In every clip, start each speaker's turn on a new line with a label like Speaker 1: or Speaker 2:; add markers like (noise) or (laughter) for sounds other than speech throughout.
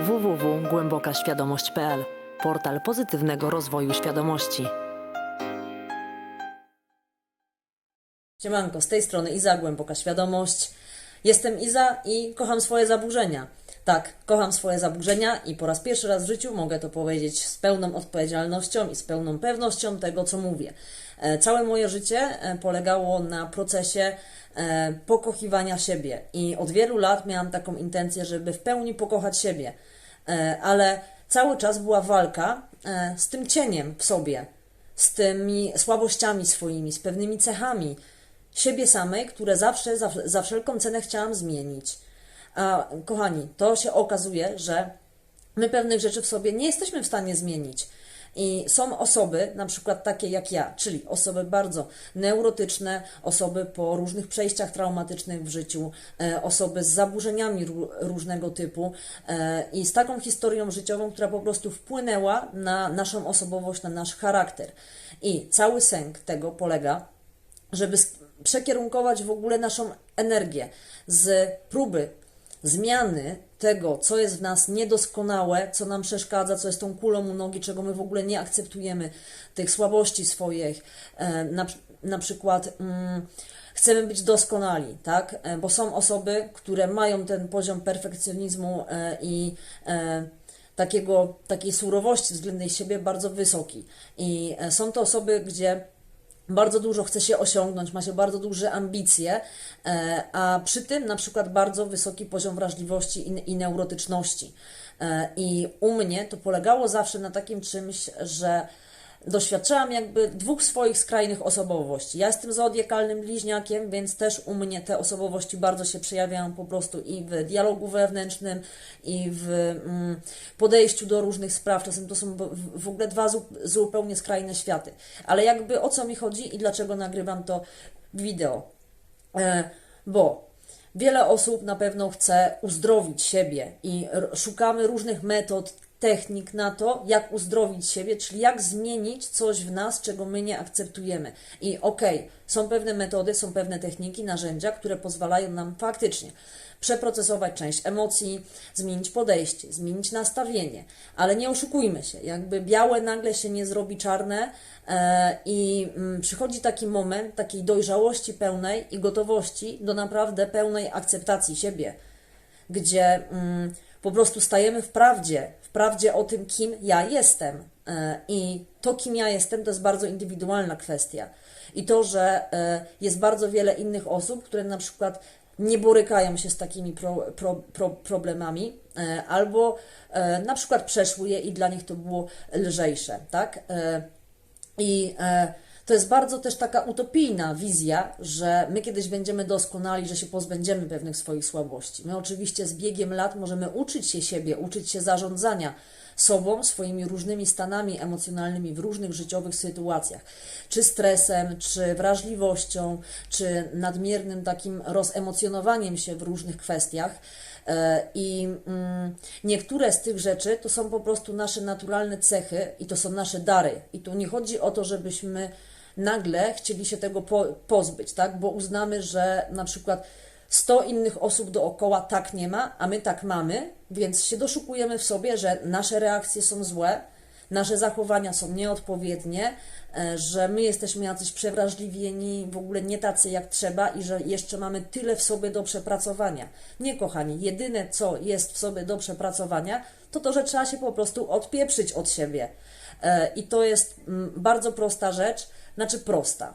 Speaker 1: www.głębokaświadomość.pl Portal pozytywnego rozwoju świadomości.
Speaker 2: Siemanko, z tej strony Iza, Głęboka Świadomość. Jestem Iza i kocham swoje zaburzenia. Tak, kocham swoje zaburzenia i po raz pierwszy raz w życiu mogę to powiedzieć z pełną odpowiedzialnością i z pełną pewnością tego, co mówię. E, Całe moje życie e, polegało na procesie e, pokochiwania siebie i od wielu lat miałam taką intencję, żeby w pełni pokochać siebie, ale cały czas była walka z tym cieniem w sobie, z tymi słabościami swoimi, z pewnymi cechami siebie samej, które zawsze, za, za wszelką cenę chciałam zmienić. A kochani, to się okazuje, że my pewnych rzeczy w sobie nie jesteśmy w stanie zmienić. I są osoby, na przykład takie jak ja, czyli osoby bardzo neurotyczne, osoby po różnych przejściach traumatycznych w życiu, e, osoby z zaburzeniami ró- różnego typu e, i z taką historią życiową, która po prostu wpłynęła na naszą osobowość, na nasz charakter. I cały sęk tego polega żeby przekierunkować w ogóle naszą energię z próby zmiany tego, co jest w nas niedoskonałe, co nam przeszkadza, co jest tą kulą u nogi, czego my w ogóle nie akceptujemy, tych słabości swoich, e, na, na przykład mm, chcemy być doskonali, tak? E, Bo są osoby, które mają ten poziom perfekcjonizmu e, i takiego, takiej surowości względem siebie bardzo wysoki. I są to osoby, gdzie bardzo dużo chce się osiągnąć, ma się bardzo duże ambicje, e, a przy tym na przykład bardzo wysoki poziom wrażliwości i, i neurotyczności. E, I u mnie to polegało zawsze na takim czymś, że doświadczałam jakby dwóch swoich skrajnych osobowości. Ja jestem zodiakalnym bliźniakiem, więc też u mnie te osobowości bardzo się przejawiają po prostu i w dialogu wewnętrznym, i w mm, podejściu do różnych spraw. Czasem to są w- ogóle dwa zu- zupełnie skrajne światy. Ale jakby o co mi chodzi i dlaczego nagrywam to wideo? E, bo wiele osób na pewno chce uzdrowić siebie i szukamy różnych metod, technik na to, jak uzdrowić siebie, czyli jak zmienić coś w nas, czego my nie akceptujemy. I okej, są pewne metody, są pewne techniki, narzędzia, które pozwalają nam faktycznie przeprocesować część emocji, zmienić podejście, zmienić nastawienie, ale nie oszukujmy się, jakby białe nagle się nie zrobi czarne e, i mm, przychodzi taki moment takiej dojrzałości pełnej i gotowości do naprawdę pełnej akceptacji siebie, gdzie mm, po prostu stajemy w prawdzie, w prawdzie o tym, kim ja jestem. E, I to, kim ja jestem, to jest bardzo indywidualna kwestia. I to, że e, jest bardzo wiele innych osób, które na przykład nie borykają się z takimi pro, pro, pro, problemami, e, albo na przykład przeszły je i dla nich to było lżejsze, tak? I to jest bardzo też taka utopijna wizja, że my kiedyś będziemy doskonali, że się pozbędziemy pewnych swoich słabości. My oczywiście z biegiem lat możemy uczyć się siebie, uczyć się zarządzania sobą, swoimi różnymi stanami emocjonalnymi w różnych życiowych sytuacjach, czy stresem, czy wrażliwością, czy nadmiernym takim rozemocjonowaniem się w różnych kwestiach. E, I mm, niektóre z tych rzeczy to są po prostu nasze naturalne cechy i to są nasze dary. I tu nie chodzi o to, żebyśmy nagle chcieli się tego po, pozbyć, tak? Bo uznamy, że na przykład 100 innych osób dookoła tak nie ma, a my tak mamy, więc się doszukujemy w sobie, że nasze reakcje są złe, nasze zachowania są nieodpowiednie, e, że my jesteśmy jacyś przewrażliwieni, w ogóle nie tacy jak trzeba i że jeszcze mamy tyle w sobie do przepracowania. Nie, kochani, jedyne co jest w sobie do przepracowania, to to, że trzeba się po prostu odpieprzyć od siebie. E, I to jest mm, bardzo prosta rzecz, znaczy prosta.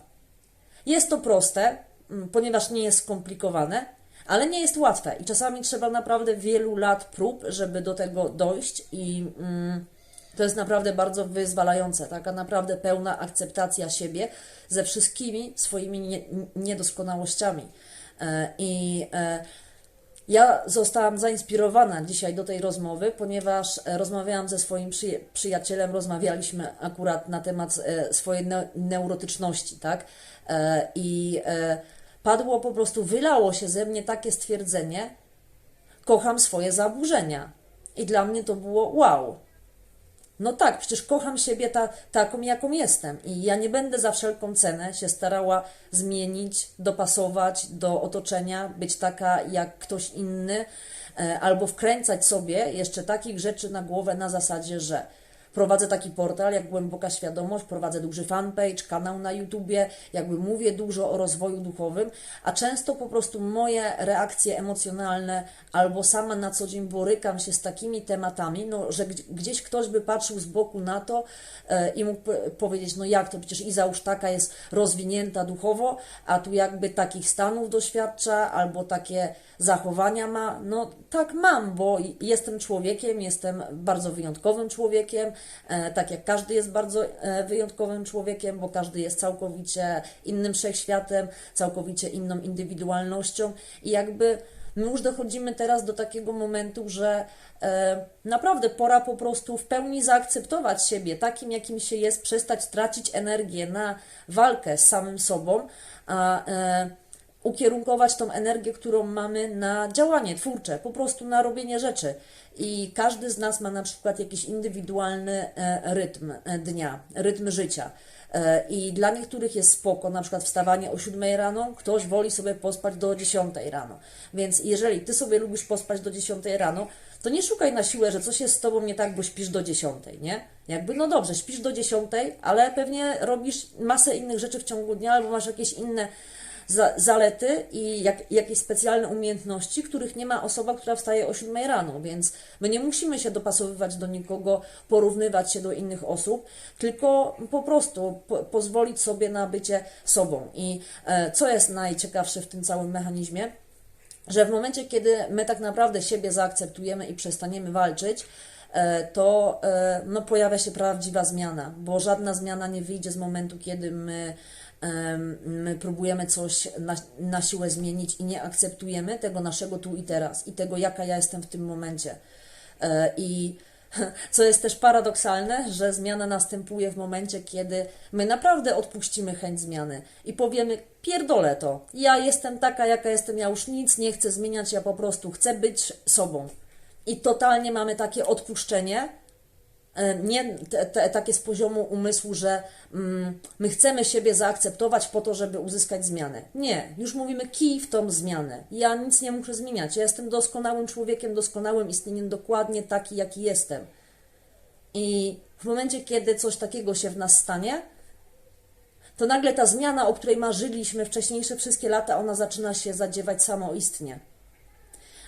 Speaker 2: Jest to proste, mm, ponieważ nie jest skomplikowane, ale nie jest łatwe i czasami trzeba naprawdę wielu lat prób, żeby do tego dojść i mm, to jest naprawdę bardzo wyzwalające, taka naprawdę pełna akceptacja siebie ze wszystkimi swoimi nie, niedoskonałościami. E, I e, ja zostałam zainspirowana dzisiaj do tej rozmowy, ponieważ e, rozmawiałam ze swoim przyja- przyjacielem, rozmawialiśmy akurat na temat e, swojej ne- neurotyczności, tak? E, I padło po prostu, wylało się ze mnie takie stwierdzenie: kocham swoje zaburzenia. I dla mnie to było wow. No tak, przecież kocham siebie ta, taką, jaką jestem. I ja nie będę za wszelką cenę się starała zmienić, dopasować do otoczenia, być taka jak ktoś inny, e, albo wkręcać sobie jeszcze takich rzeczy na głowę na zasadzie, że prowadzę taki portal jak Głęboka Świadomość, prowadzę duży fanpage, kanał na YouTubie, jakby mówię dużo o rozwoju duchowym, a często po prostu moje reakcje emocjonalne albo sama na co dzień borykam się z takimi tematami, no, że gdzie- gdzieś ktoś by patrzył z boku na to e, i mógł powiedzieć, no jak to, przecież Iza już taka jest rozwinięta duchowo, a tu jakby takich stanów doświadcza albo takie zachowania ma. No tak mam, bo jestem człowiekiem, jestem bardzo wyjątkowym człowiekiem, tak jak każdy jest bardzo e, wyjątkowym człowiekiem, bo każdy jest całkowicie innym wszechświatem, całkowicie inną indywidualnością. I jakby my już dochodzimy teraz do takiego momentu, że e, naprawdę pora po prostu w pełni zaakceptować siebie takim, jakim się jest, przestać tracić energię na walkę z samym sobą, a e, ukierunkować tą energię, którą mamy na działanie twórcze, po prostu na robienie rzeczy. I każdy z nas ma na przykład jakiś indywidualny e, rytm e, dnia, rytm życia. E, I dla niektórych jest spoko, na przykład wstawanie o 7 rano, ktoś woli sobie pospać do 10 rano. Więc jeżeli ty sobie lubisz pospać do 10 rano, to nie szukaj na siłę, że coś jest z tobą nie tak, bo śpisz do 10, nie? Jakby, no dobrze, śpisz do 10, ale pewnie robisz masę innych rzeczy w ciągu dnia, albo masz jakieś inne za, zalety i jak, jakieś specjalne umiejętności, których nie ma osoba, która wstaje o 7 rano, więc my nie musimy się dopasowywać do nikogo, porównywać się do innych osób, tylko po prostu po, pozwolić sobie na bycie sobą. I e, co jest najciekawsze w tym całym mechanizmie? że w momencie, kiedy my tak naprawdę siebie zaakceptujemy i przestaniemy walczyć, e, to e, no, pojawia się prawdziwa zmiana, bo żadna zmiana nie wyjdzie z momentu, kiedy my, my próbujemy coś na, na siłę zmienić i nie akceptujemy tego naszego tu i teraz i tego, jaka ja jestem w tym momencie. E, I (laughs) co jest też paradoksalne, że zmiana następuje w momencie, kiedy my naprawdę odpuścimy chęć zmiany i powiemy: Pierdolę to, ja jestem taka, jaka jestem, ja już nic nie chcę zmieniać, ja po prostu chcę być sobą. I totalnie mamy takie odpuszczenie, nie te, te, takie z poziomu umysłu, że mm, my chcemy siebie zaakceptować po to, żeby uzyskać zmianę. Nie, już mówimy kij w tą zmianę. Ja nic nie muszę zmieniać. Ja jestem doskonałym człowiekiem, doskonałym istnieniem, dokładnie taki, jaki jestem. I w momencie, kiedy coś takiego się w nas stanie, to nagle ta zmiana, o której marzyliśmy wcześniejsze wszystkie lata, ona zaczyna się zadziewać samoistnie.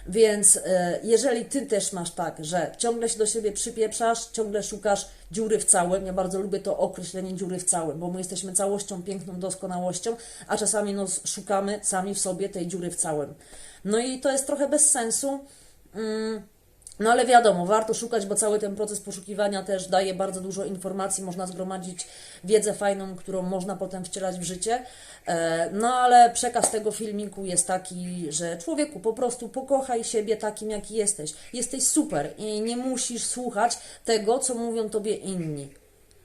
Speaker 2: Więc e, jeżeli ty też masz tak, że ciągle się do siebie przypieprzasz, ciągle szukasz dziury w całym, ja bardzo lubię to określenie dziury w całym, bo my jesteśmy całością, piękną doskonałością, a czasami no, szukamy sami w sobie tej dziury w całym. No i to jest trochę bez sensu. Mm, no ale wiadomo, warto szukać, bo cały ten proces poszukiwania też daje bardzo dużo informacji, można zgromadzić wiedzę fajną, którą można potem wcielać w życie. E, No ale przekaz tego filmiku jest taki, że człowieku, po prostu pokochaj siebie takim, jaki jesteś. Jesteś super i nie musisz słuchać tego, co mówią tobie inni.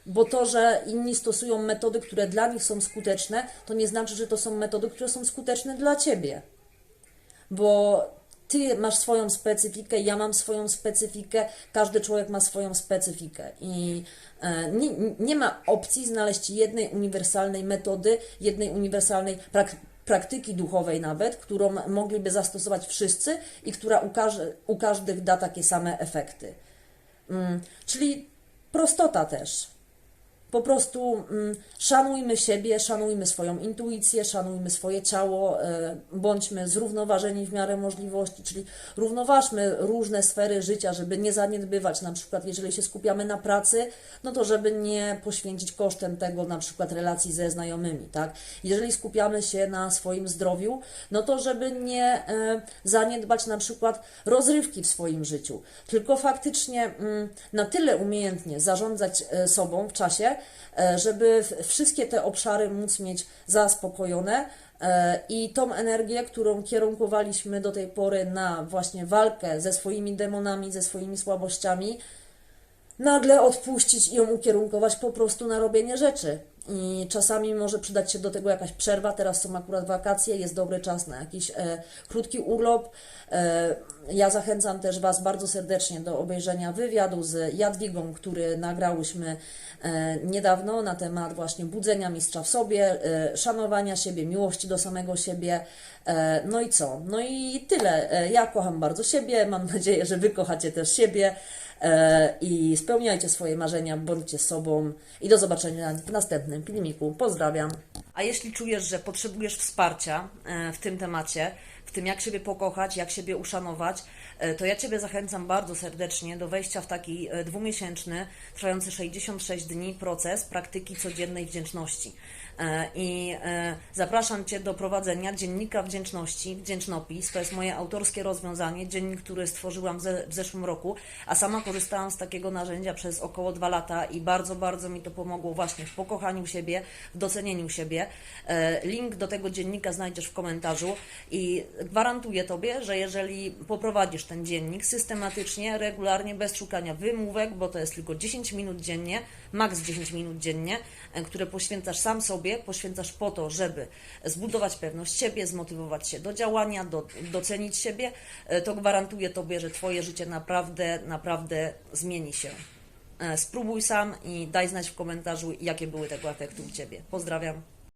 Speaker 2: Bo to, że inni stosują metody, które dla nich są skuteczne, to nie znaczy, że to są metody, które są skuteczne dla ciebie bo ty masz swoją specyfikę, ja mam swoją specyfikę, każdy człowiek ma swoją specyfikę i e, nie, nie ma opcji znaleźć jednej uniwersalnej metody, jednej uniwersalnej prak praktyki duchowej nawet, którą mogliby zastosować wszyscy i która u, każ- u każdych da takie same efekty. Mm, czyli prostota też. Po prostu mm, szanujmy siebie, szanujmy swoją intuicję, szanujmy swoje ciało, e, bądźmy zrównoważeni w miarę możliwości, czyli równoważmy różne sfery życia, żeby nie zaniedbywać, na przykład jeżeli się skupiamy na pracy, no to żeby nie poświęcić kosztem tego na przykład relacji ze znajomymi, tak? Jeżeli skupiamy się na swoim zdrowiu, no to żeby nie e, zaniedbać na przykład rozrywki w swoim życiu, tylko faktycznie mm, na tyle umiejętnie zarządzać e, sobą w czasie, żeby w- wszystkie te obszary móc mieć zaspokojone e, i tą energię, którą kierunkowaliśmy do tej pory na właśnie walkę ze swoimi demonami, ze swoimi słabościami, nagle odpuścić i ją ukierunkować po prostu na robienie rzeczy. I czasami może przydać się do tego jakaś przerwa. Teraz są akurat wakacje, jest dobry czas na jakiś e, krótki urlop. E, ja zachęcam też Was bardzo serdecznie do obejrzenia wywiadu z Jadwigą, który nagrałyśmy e, niedawno na temat właśnie budzenia mistrza w sobie, e, szanowania siebie, miłości do samego siebie. E, no i co? No i tyle. E, ja kocham bardzo siebie, mam nadzieję, że Wy kochacie też siebie. E, i spełniajcie swoje marzenia, bądźcie sobą i do zobaczenia w następnym filmiku. Pozdrawiam. A jeśli czujesz, że potrzebujesz wsparcia e, w tym temacie, w tym jak siebie pokochać, jak siebie uszanować, e, to ja Ciebie zachęcam bardzo serdecznie do wejścia w taki dwumiesięczny, trwający 66 dni proces praktyki codziennej wdzięczności. E, I e, zapraszam Cię do prowadzenia dziennika wdzięczności, Wdzięcznopis. To jest moje autorskie rozwiązanie, dziennik, który stworzyłam w zeszłym roku, a sama korzystałam z takiego narzędzia przez około dwa lata i bardzo, bardzo mi to pomogło właśnie w pokochaniu siebie, w docenieniu siebie. E, Link do tego dziennika znajdziesz w komentarzu i gwarantuję Tobie, że jeżeli poprowadzisz ten dziennik systematycznie, regularnie, bez szukania wymówek, bo to jest tylko 10 minut dziennie, maks 10 minut dziennie, które poświęcasz sam sobie, poświęcasz po to, żeby zbudować pewność siebie, zmotywować się do działania, do, docenić siebie, e, to gwarantuję Tobie, że Twoje życie naprawdę, naprawdę zmieni się. E, Spróbuj sam i daj znać w komentarzu, jakie były tego efekty u Ciebie. Pozdrawiam.